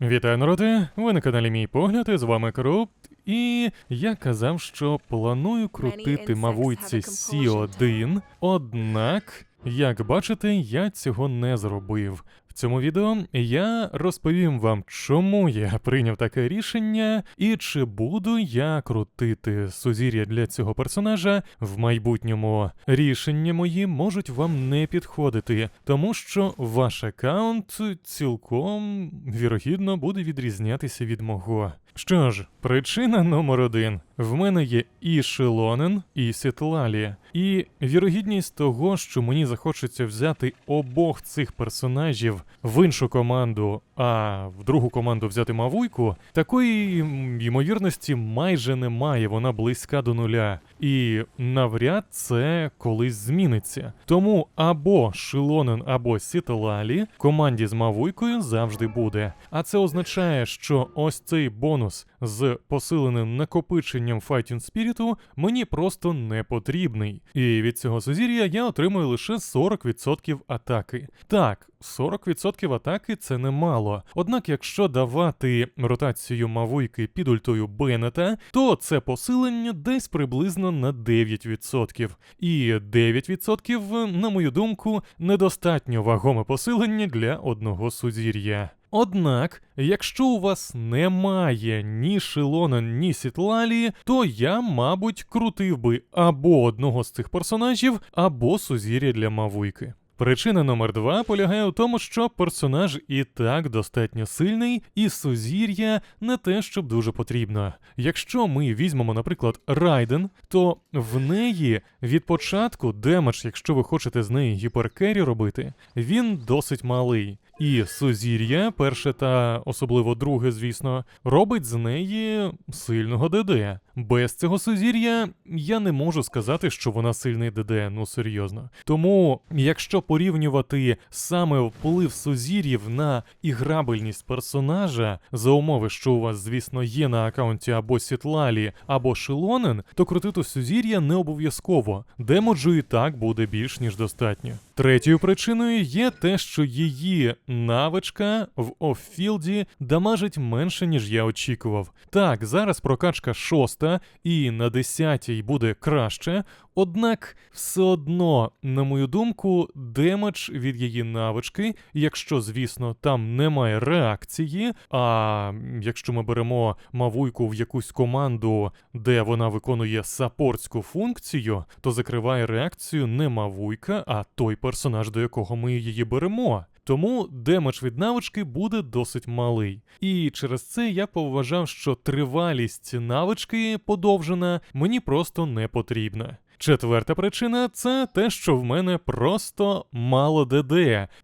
Вітаю, народи! Ви на каналі Мій Погляд, і з вами Крупт. І я казав, що планую крутити мавуйці Сі 1 однак, як бачите, я цього не зробив. Цьому відео я розповім вам, чому я прийняв таке рішення, і чи буду я крутити сузір'я для цього персонажа в майбутньому. Рішення мої можуть вам не підходити, тому що ваш аккаунт цілком вірогідно буде відрізнятися від мого. Що ж, причина номер один. В мене є і Шелонен, і Сітлалі. І вірогідність того, що мені захочеться взяти обох цих персонажів в іншу команду, а в другу команду взяти Мавуйку, такої ймовірності майже немає, вона близька до нуля. І навряд це колись зміниться. Тому або Шилонен, або Сітлалі команді з Мавуйкою завжди буде. А це означає, що ось цей бонус з посиленим накопиченням Fighting Спіріту мені просто не потрібний. І від цього сузір'я я отримую лише 40% атаки. Так, 40% атаки це немало. Однак, якщо давати ротацію Мавуйки під ультою Беннета, то це посилення десь приблизно на 9%. І 9%, на мою думку, недостатньо вагоме посилення для одного сузір'я. Однак, якщо у вас немає ні Шилона, ні Сітлалі, то я, мабуть, крутив би або одного з цих персонажів, або сузір'я для Мавуйки. Причина номер два полягає у тому, що персонаж і так достатньо сильний, і сузір'я не те, щоб дуже потрібно. Якщо ми візьмемо, наприклад, Райден, то в неї від початку демедж, якщо ви хочете з неї гіперкері робити, він досить малий. І сузір'я, перше та особливо друге, звісно, робить з неї сильного ДД. Без цього сузір'я я не можу сказати, що вона сильний ДД, ну серйозно. Тому, якщо порівнювати саме вплив сузір'їв на іграбельність персонажа, за умови, що у вас, звісно, є на аккаунті або Сітлалі, або Шилонен, то крутити сузір'я не обов'язково. Демоджу і так буде більш ніж достатньо. Третьою причиною є те, що її навичка в оффілді дамажить менше, ніж я очікував. Так, зараз прокачка шоста, і на десятій буде краще. Однак, все одно, на мою думку, демедж від її навички, якщо, звісно, там немає реакції. А якщо ми беремо мавуйку в якусь команду, де вона виконує саппортську функцію, то закриває реакцію не мавуйка, а той персонаж, до якого ми її беремо. Тому демедж від навички буде досить малий. І через це я поважав, що тривалість навички подовжена мені просто не потрібна. Четверта причина це те, що в мене просто мало ДД,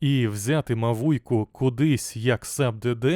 і взяти мавуйку кудись як саб ДД,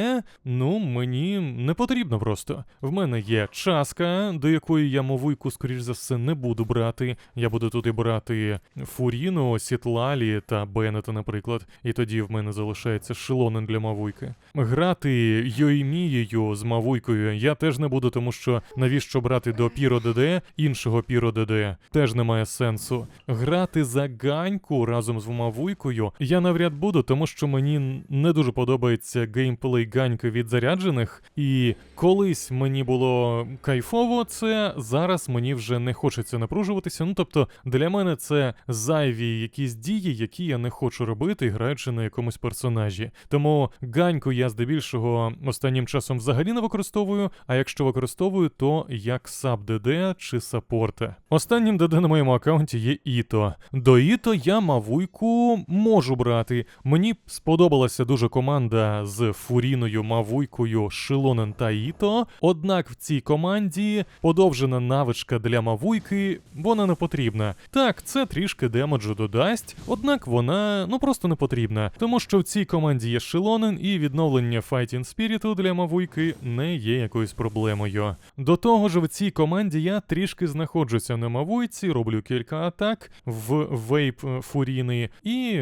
ну мені не потрібно просто. В мене є часка, до якої я мавуйку, скоріш за все, не буду брати. Я буду туди брати Фуріну, Сітлалі та Беннета, наприклад, і тоді в мене залишається шелонен для мавуйки. Грати Йоймією з мавуйкою я теж не буду, тому що навіщо брати до Піро ДД іншого Піро ДД? Теж немає сенсу. Грати за ганьку разом з мавуйкою я навряд буду, тому що мені не дуже подобається геймплей ганьки від заряджених, і колись мені було кайфово це, зараз мені вже не хочеться напружуватися. Ну тобто для мене це зайві якісь дії, які я не хочу робити, граючи на якомусь персонажі. Тому ганьку я здебільшого останнім часом взагалі не використовую, а якщо використовую, то як саб ДД чи саппорта. Останнім ДД на моєму аккаунті є Іто. До Іто я мавуйку можу брати. Мені сподобалася дуже команда з Фуріною, Мавуйкою, Шилонен та Іто. Однак в цій команді подовжена навичка для Мавуйки, вона не потрібна. Так, це трішки демеджу додасть, однак вона ну просто не потрібна, тому що в цій команді є Шилонен і відновлення Fighting Spirit для Мавуйки не є якоюсь проблемою. До того ж, в цій команді я трішки знаходжуся на Мавуйці. Локації, роблю кілька атак в вейп фуріни, і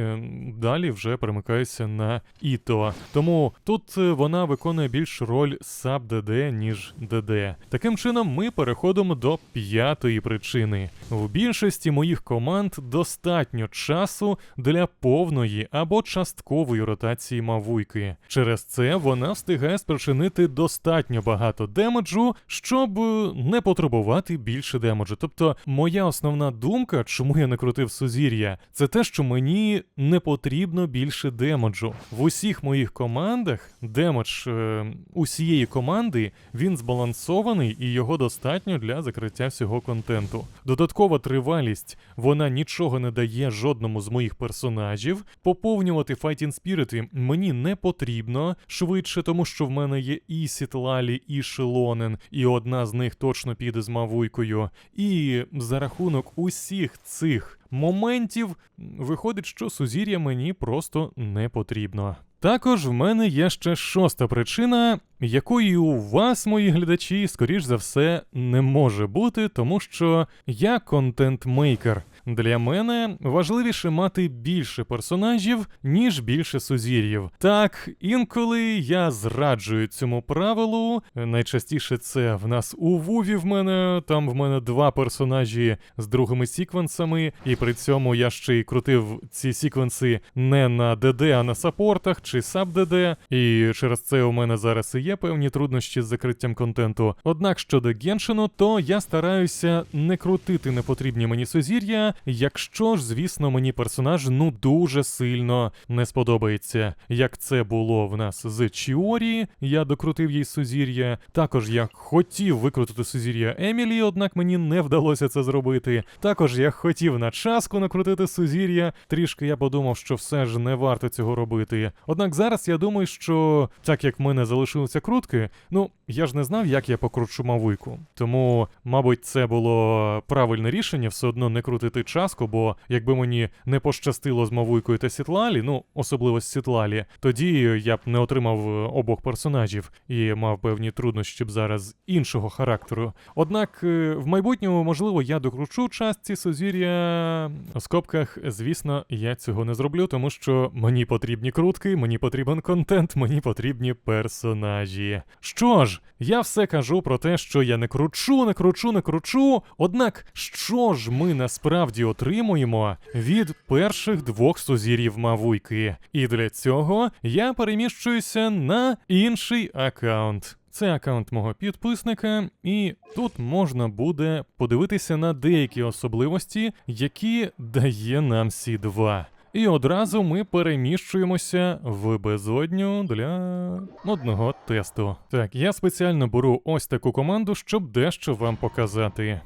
далі вже перемикаюся на Іто. Тому тут е, вона виконує більш роль саб ДД, ніж ДД. Таким чином, ми переходимо до п'ятої причини. В більшості моїх команд достатньо часу для повної або часткової ротації мавуйки. Через це вона встигає спричинити достатньо багато демеджу, щоб е, не потребувати більше демеджу. Тобто, моя основна думка, чому я не крутив сузір'я, це те, що мені не потрібно більше демеджу. В усіх моїх командах демедж е, усієї команди він збалансований і його достатньо для закриття всього контенту. Додаткова тривалість вона нічого не дає жодному з моїх персонажів. Поповнювати Fighting Spirit мені не потрібно швидше, тому що в мене є і Сітлалі, і Шелонен, і одна з них точно піде з мавуйкою. І за рахунок усіх цих моментів виходить, що сузір'я мені просто не потрібно. Також в мене є ще шоста причина, якої у вас, мої глядачі, скоріш за все, не може бути, тому що я контент-мейкер. Для мене важливіше мати більше персонажів, ніж більше сузір'їв. Так, інколи я зраджую цьому правилу. Найчастіше це в нас у Вуві в мене. Там в мене два персонажі з другими сіквенсами, і при цьому я ще й крутив ці сіквенси не на ДД, а на саппортах чи саб-ДД. І через це у мене зараз і є певні труднощі з закриттям контенту. Однак щодо Геншину, то я стараюся не крутити непотрібні мені сузір'я, якщо ж, звісно, мені персонаж ну дуже сильно не сподобається. Як це було в нас з Чіорі, я докрутив їй сузір'я. Також я хотів викрутити сузір'я Емілі, однак мені не вдалося це зробити. Також я хотів на часку накрутити сузір'я. Трішки я подумав, що все ж не варто цього робити. Однак зараз я думаю, що так як в мене залишилися крутки, ну я ж не знав, як я покручу мавуйку. Тому, мабуть, це було правильне рішення все одно не крутити часку, бо якби мені не пощастило з мавуйкою та Сітлалі, ну особливо з Сітлалі, тоді я б не отримав е, обох персонажів і мав певні труднощі б зараз іншого характеру. Однак е, в майбутньому, можливо, я докручу частці Сузір'я в скобках. Звісно, я цього не зроблю, тому що мені потрібні крутки, мені потрібен контент, мені потрібні персонажі. Що ж, я все кажу про те, що я не кручу, не кручу, не кручу. Однак, що ж ми насправді отримуємо від перших двох сузір'їв Мавуйки? І для цього я переміщуюся на інший аккаунт. Це аккаунт мого підписника, і тут можна буде подивитися на деякі особливості, які дає нам Сі 2 І одразу ми переміщуємося в безодню для одного тесту. Так, я спеціально беру ось таку команду, щоб дещо вам показати.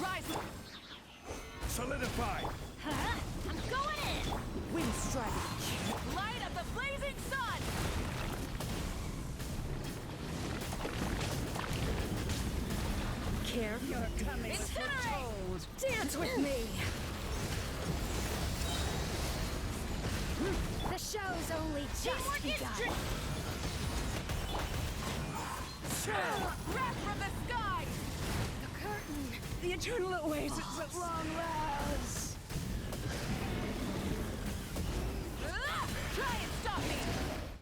Rise! Solidify! I'm The show's only just begun. Wrap from the sky! The curtain! The eternal oasis at ah. long last!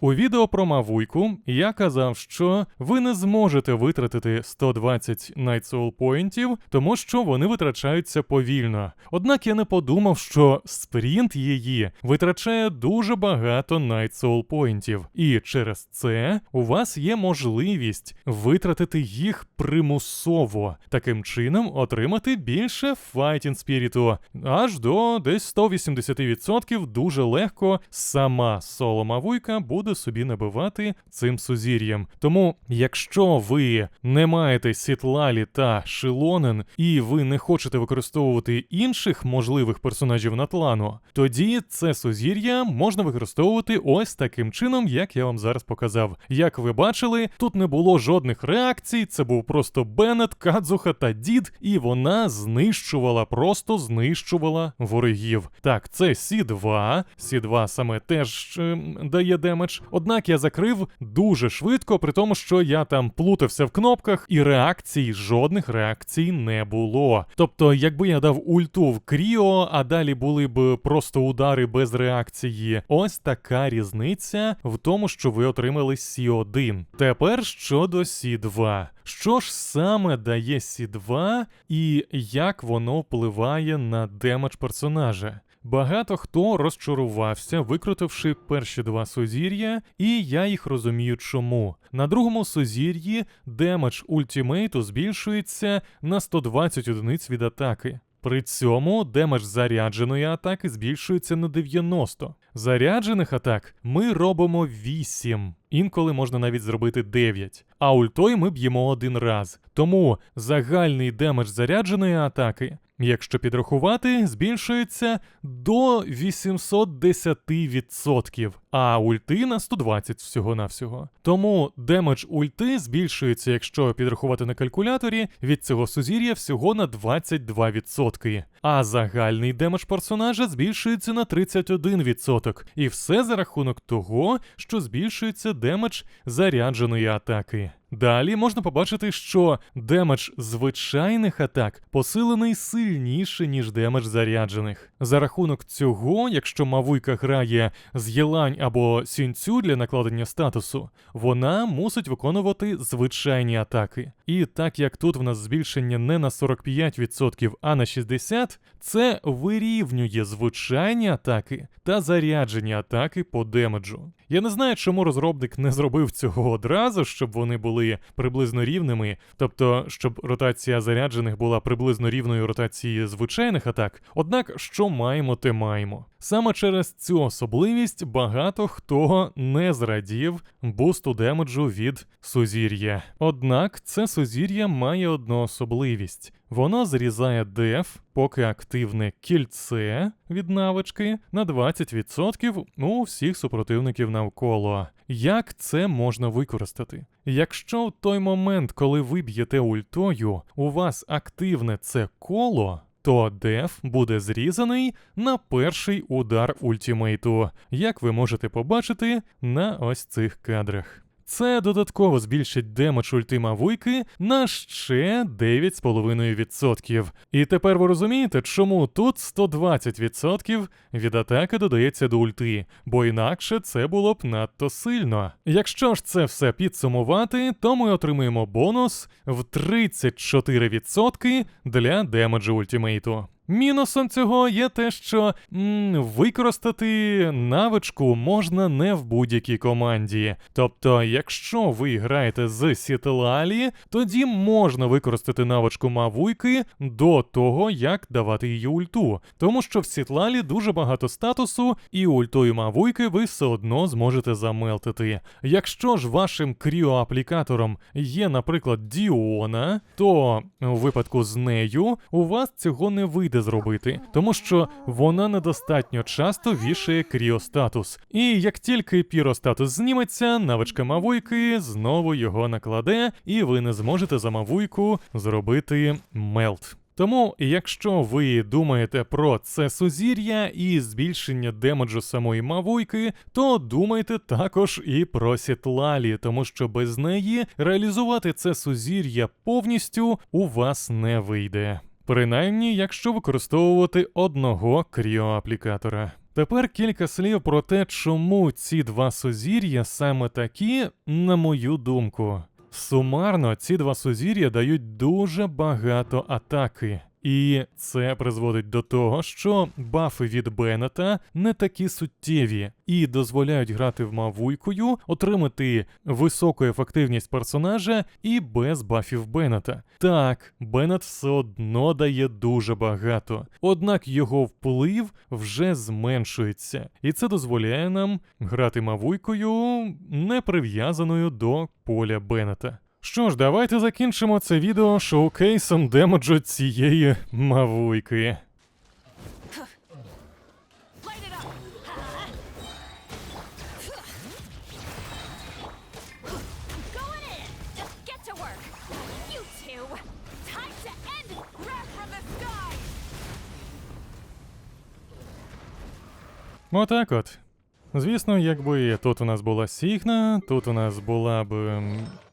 У відео про Мавуйку я казав, що ви не зможете витратити 120 Night Soul поінтів, тому що вони витрачаються повільно. Однак я не подумав, що спринт її витрачає дуже багато Night Soul поінтів, і через це у вас є можливість витратити їх примусово, таким чином отримати більше Fighting Spirit, аж до десь 180% дуже легко сама соло Мавуйка буде собі набивати цим сузір'ям. Тому, якщо ви не маєте Сітлалі та Шилонен, і ви не хочете використовувати інших можливих персонажів Натлану, тоді це сузір'я можна використовувати ось таким чином, як я вам зараз показав. Як ви бачили, тут не було жодних реакцій, це був просто Беннет, Кадзуха та Дід, і вона знищувала, просто знищувала ворогів. Так, це Сі 2 Сі 2 саме теж е, дає демедж, демедж. Однак я закрив дуже швидко, при тому, що я там плутався в кнопках, і реакцій, жодних реакцій не було. Тобто, якби я дав ульту в Кріо, а далі були б просто удари без реакції, ось така різниця в тому, що ви отримали Сі1. Тепер щодо Сі2. Що ж саме дає Сі2 і як воно впливає на демедж персонажа? Багато хто розчарувався, викрутивши перші два сузір'я, і я їх розумію чому. На другому сузір'ї демедж ультімейту збільшується на 120 одиниць від атаки. При цьому демедж зарядженої атаки збільшується на 90. Заряджених атак ми робимо 8. Інколи можна навіть зробити 9. А ультою ми б'ємо один раз. Тому загальний демедж зарядженої атаки, якщо підрахувати, збільшується до 810%, а ульти на 120 всього-навсього. Тому демедж ульти збільшується, якщо підрахувати на калькуляторі, від цього сузір'я всього на 22%. А загальний демедж персонажа збільшується на 31%. І все за рахунок того, що збільшується демедж зарядженої атаки. Далі можна побачити, що демедж звичайних атак посилений сильніше, ніж демедж заряджених. За рахунок цього, якщо Мавуйка грає з Єлань або Сінцю для накладення статусу, вона мусить виконувати звичайні атаки. І так як тут в нас збільшення не на 45%, а на 60%, це вирівнює звичайні атаки та заряджені атаки по демеджу. Я не знаю, чому розробник не зробив цього одразу, щоб вони були приблизно рівними, тобто, щоб ротація заряджених була приблизно рівною ротації звичайних атак. Однак, що маємо, те маємо. Саме через цю особливість багато хто не зрадів бусту демеджу від сузір'я. Однак це сузір'я має одну особливість. Воно зрізає деф, поки активне кільце від навички на 20% у всіх супротивників навколо. Як це можна використати? Якщо в той момент, коли ви б'єте ультою, у вас активне це коло, то деф буде зрізаний на перший удар ультімейту, як ви можете побачити на ось цих кадрах. Це додатково збільшить демедж ультима вуйки на ще 9,5%. І тепер ви розумієте, чому тут 120% від атаки додається до ульти, бо інакше це було б надто сильно. Якщо ж це все підсумувати, то ми отримуємо бонус в 34% для демеджу ультимейту. Мінусом цього є те, що м, використати навичку можна не в будь-якій команді. Тобто, якщо ви граєте з Сітлалі, тоді можна використати навичку Мавуйки до того, як давати її ульту. Тому що в Сітлалі дуже багато статусу, і ультою Мавуйки ви все одно зможете замелтити. Якщо ж вашим кріоаплікатором є, наприклад, Діона, то у випадку з нею у вас цього не вийде зробити, тому що вона недостатньо часто вішає кріостатус. І як тільки піростатус зніметься, навичка Мавуйки знову його накладе, і ви не зможете за Мавуйку зробити мелт. Тому, якщо ви думаєте про це сузір'я і збільшення демеджу самої Мавуйки, то думайте також і про Сітлалі, тому що без неї реалізувати це сузір'я повністю у вас не вийде. Принаймні, якщо використовувати одного кріоаплікатора. Тепер кілька слів про те, чому ці два сузір'я саме такі, на мою думку. Сумарно ці два сузір'я дають дуже багато атаки. І це призводить до того, що бафи від Беннета не такі суттєві і дозволяють грати в Мавуйкою, отримати високу ефективність персонажа і без бафів Беннета. Так, Беннет все одно дає дуже багато, однак його вплив вже зменшується, і це дозволяє нам грати Мавуйкою не прив'язаною до поля Беннета. Що ж, давайте закінчимо це відео шоукейсом демеджу цієї мавуйки. Отак от. Звісно, якби тут у нас була Сігна, тут у нас була б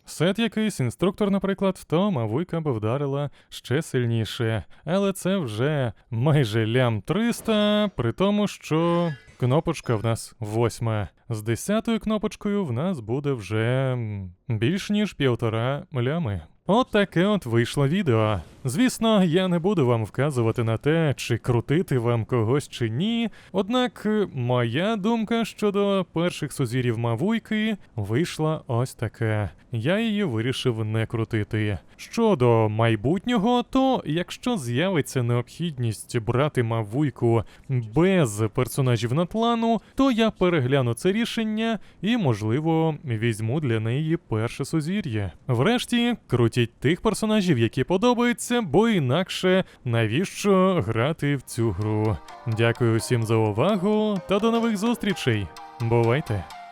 сет якийсь, інструктор, наприклад, то мавуйка б вдарила ще сильніше. Але це вже майже лям 300, при тому, що кнопочка в нас восьма. З десятою кнопочкою в нас буде вже більш ніж півтора лями. От таке от вийшло відео. Звісно, я не буду вам вказувати на те, чи крутити вам когось чи ні. Однак е, моя думка щодо перших сузірів Мавуйки вийшла ось така. Я її вирішив не крутити. Щодо майбутнього, то якщо з'явиться необхідність брати Мавуйку без персонажів Натлану, то я перегляну це рішення і, можливо, візьму для неї перше сузір'я. Врешті, крутіть тих персонажів, які подобаються, бо інакше навіщо грати в цю гру. Дякую всім за увагу та до нових зустрічей. Бувайте!